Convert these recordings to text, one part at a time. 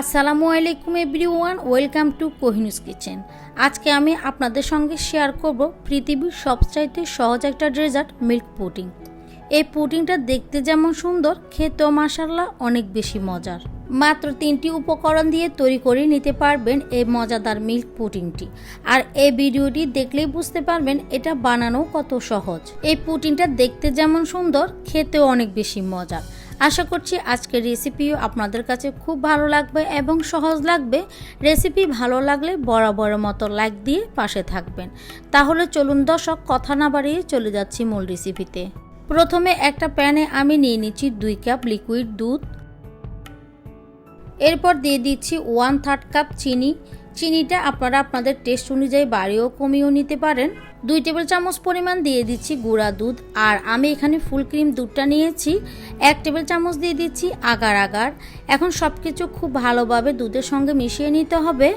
আসসালামু আলাইকুম everyone, welcome to কোহিনুস কিচেন। আজকে আমি আপনাদের সঙ্গে শেয়ার করব পৃথিবীর সবচাইতে সহজ একটা ডেজার্ট, মিল্ক পুডিং। এই পুডিংটা দেখতে যেমন সুন্দর, খেতেও মাসাল্লাহ অনেক বেশি মজার। মাত্র তিনটি উপকরণ দিয়ে তৈরি করে নিতে পারবেন এই মজাদার মিল্ক পুটিংটি আর এই ভিডিওটি দেখলেই বুঝতে পারবেন এটা বানানো কত সহজ। এই পুটিংটা দেখতে যেমন সুন্দর, খেতেও অনেক বেশি মজার। আশা করছি আজকের রেসিপিও আপনাদের কাছে খুব ভালো লাগবে এবং সহজ লাগবে। রেসিপি ভালো লাগলে বরাবর মতো লাইক দিয়ে পাশে থাকবেন। তাহলে চলুন দর্শক, কথা না বাড়িয়ে চলে যাচ্ছি মূল রেসিপিতে প্রথমে একটা প্যানে আমি নিয়ে নিচ্ছি দুই কাপ লিকুইড দুধ। এরপর দিয়ে দিচ্ছি ওয়ান থার্ড কাপ চিনি। চিনিটা আপনারা আপনাদের টেস্ট অনুযায়ী বাড়িয়েও কমিয়েও নিতে পারেন। দুই টেবিল চামচ পরিমাণ দিয়ে দিচ্ছি গুঁড়া দুধ, আর আমি এখানে ফুল ক্রিম দুধটা নিয়েছি। এক টেবিল চামচ দিয়ে দিচ্ছি আগার আগার। এখন সব কিছু খুব ভালোভাবে দুধের সঙ্গে মিশিয়ে নিতে হবে।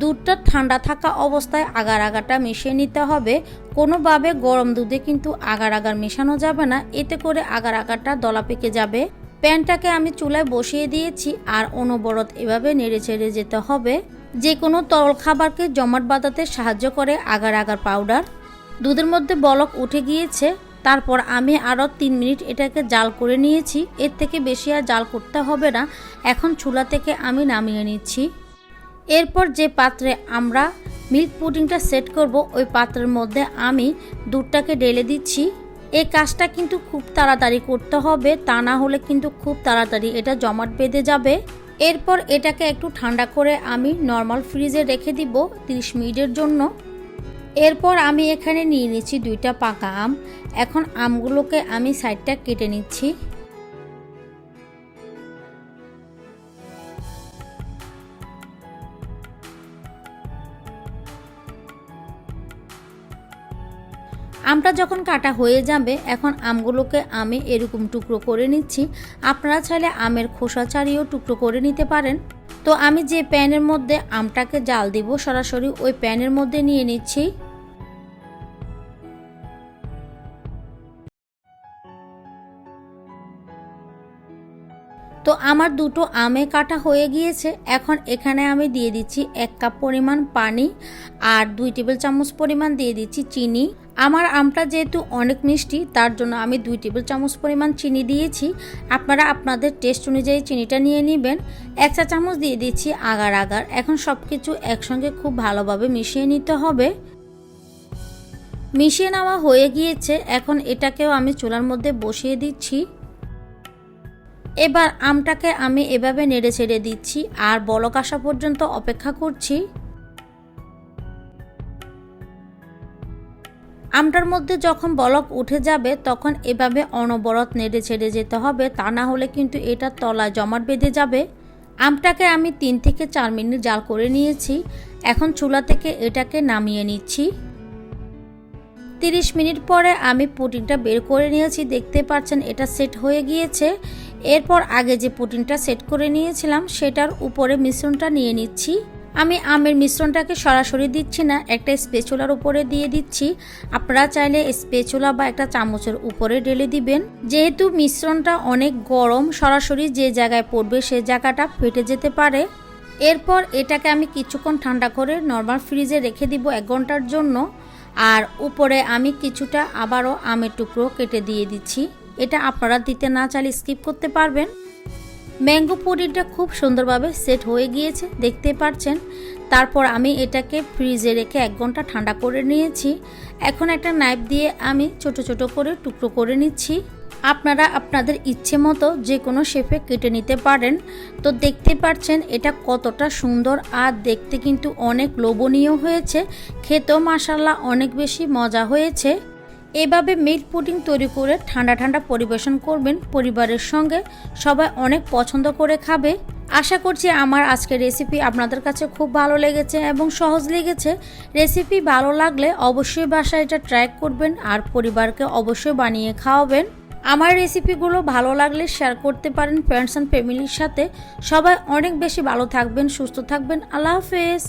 দুধটা ঠান্ডা থাকা অবস্থায় আগার আগারটা মিশিয়ে নিতে হবে। কোনোভাবে গরম দুধে কিন্তু আগার আগার মেশানো যাবে না, এতে করে আগার আগারটা দলা পেকে যাবে। প্যানটাকে আমি চুলায় বসিয়ে দিয়েছি, আর অনবরত এভাবে নেড়ে ছেড়ে যেতে হবে। যে কোনো তরল খাবারকে জমাট বাঁধাতে সাহায্য করে আগার আগার পাউডার। দুধের মধ্যে বলক উঠে গিয়েছে, তারপর আমি আরও তিন মিনিট এটাকে জাল করে নিয়েছি। এর থেকে বেশি আর জাল করতে হবে না, এখন চুলা থেকে আমি নামিয়ে নিচ্ছি। এরপর যে পাত্রে আমরা মিল্ক পুডিংটা সেট করব, ওই পাত্রের মধ্যে আমি দুধটাকে ঢেলে দিচ্ছি। এই কাজটা কিন্তু খুব তাড়াতাড়ি করতে হবে, তা না হলে কিন্তু খুব তাড়াতাড়ি এটা জমাট বেঁধে যাবে। এরপর এটাকে একটু ঠান্ডা করে আমি নর্মাল ফ্রিজে রেখে দিব 30 মিনিটের জন্য। এরপর আমি এখানে নিয়ে নিচ্ছি দুইটা পাকা আম। এখন আমগুলোকে আমি সাইডটা কেটে নিচ্ছি। আমটা যখন কাটা হয়ে যাবে, এখন আমগুলোকে আমি এরকম টুকরো করে নিচ্ছি। আপনারা চাইলে আমের খোসা ছাড়িয়েও টুকরো করে নিতে পারেন। তো আমি যে প্যানের মধ্যে আমটাকে জাল দিব, সরাসরি ওই প্যানের মধ্যে নিয়ে নিচ্ছি। তো আমার দুটো আমে কাটা হয়ে গিয়েছে। এখন এখানে আমি দিয়ে দিচ্ছি এক কাপ পরিমাণ পানি আর দুই টেবিল চামচ পরিমাণ দিয়ে দিচ্ছি চিনি। আমার আমটা যেহেতু অনেক মিষ্টি, তার জন্য আমি দুই টেবিল চামচ পরিমাণ চিনি দিয়েছি। আপনারা আপনাদের টেস্ট অনুযায়ী চিনিটা নিয়ে নেবেন। এক চা চামচ দিয়ে দিচ্ছি আগার আগার। এখন সব কিছু একসঙ্গে খুব ভালোভাবে মিশিয়ে নিতে হবে। মিশিয়ে নেওয়া হয়ে গিয়েছে। এখন এটাকেও আমি চুলার মধ্যে বসিয়ে দিচ্ছি। এবার আমটাকে আমি এভাবে নেড়ে ছেড়ে দিচ্ছি। আর বলক আসা পর্যন্ত অপেক্ষা করছি। আমটার মধ্যে যখন বলক উঠে যাবে, তখন এভাবে অনবরত নেড়ে ছেড়ে যেতে হবে। তা না হলে কিন্তু এটা তলায় জমাট বেঁধে যাবে। আমটাকে আমি তিন থেকে চার মিনিট জাল করে নিয়েছি। এখন চুলা থেকে এটাকে নামিয়ে নিচ্ছি। তিরিশ মিনিট পরে আমি পুটিনটা বের করে নিয়েছি। দেখতে পাচ্ছেন, এটা সেট হয়ে গিয়েছে। এরপর আগে যে পুটিনটা সেট করে নিয়েছিলাম, সেটার উপরে মিশ্রণটা নিয়ে নিচ্ছি। আমি আমের মিশ্রণটাকে সরাসরি দিচ্ছি না, একটা স্পেচুলার উপরে দিয়ে দিচ্ছি। আপনারা চাইলে স্পেচুলা বা একটা চামচের উপরে ঢেলে দিবেন। যেহেতু মিশ্রণটা অনেক গরম, সরাসরি যে জায়গায় পড়বে সে জায়গাটা ফেটে যেতে পারে। এরপর এটাকে আমি কিছুক্ষণ ঠান্ডা করে নর্মাল ফ্রিজে রেখে দিব এক ঘণ্টার জন্য। আর উপরে আমি কিছুটা আবারও আমের টুকরো কেটে দিয়ে দিচ্ছি। এটা আপনারা দিতে না চাইলে স্কিপ করতে পারবেন। ম্যাঙ্গো পুডিংটা খুব সুন্দরভাবে সেট হয়ে গিয়েছে, দেখতে পাচ্ছেন। তারপর আমি এটাকে ফ্রিজে রেখে এক ঘণ্টা ঠান্ডা করে নিয়েছি। এখন একটা নাইফ দিয়ে আমি ছোট ছোট করে টুকরো করে নিচ্ছি। আপনারা আপনাদের ইচ্ছে মতো যে কোনো শেপে কেটে নিতে পারেন। তো দেখতে পাচ্ছেন, এটা কতটা সুন্দর আর দেখতে কিন্তু অনেক লোভনীয় হয়েছে। খেতেও মাসাল্লাহ অনেক বেশি মজা হয়েছে। এভাবে মিল্ক পুডিং তৈরি করে ঠান্ডা ঠান্ডা পরিবেশন করবেন পরিবারের সঙ্গে। সবাই অনেক পছন্দ করে খাবে। আশা করছি আমার আজকের রেসিপি আপনাদের কাছে খুব ভালো লেগেছে এবং সহজ লেগেছে। রেসিপি ভালো লাগলে অবশ্যই বাসায় এটা ট্রাই করবেন আর পরিবারকে অবশ্যই বানিয়ে খাওয়াবেন। আমার রেসিপিগুলো ভালো লাগলে শেয়ার করতে পারেন ফ্রেন্ডস অ্যান্ড ফ্যামিলির সাথে। সবাই অনেক বেশি ভালো থাকবেন, সুস্থ থাকবেন। আল্লাহ হাফেজ।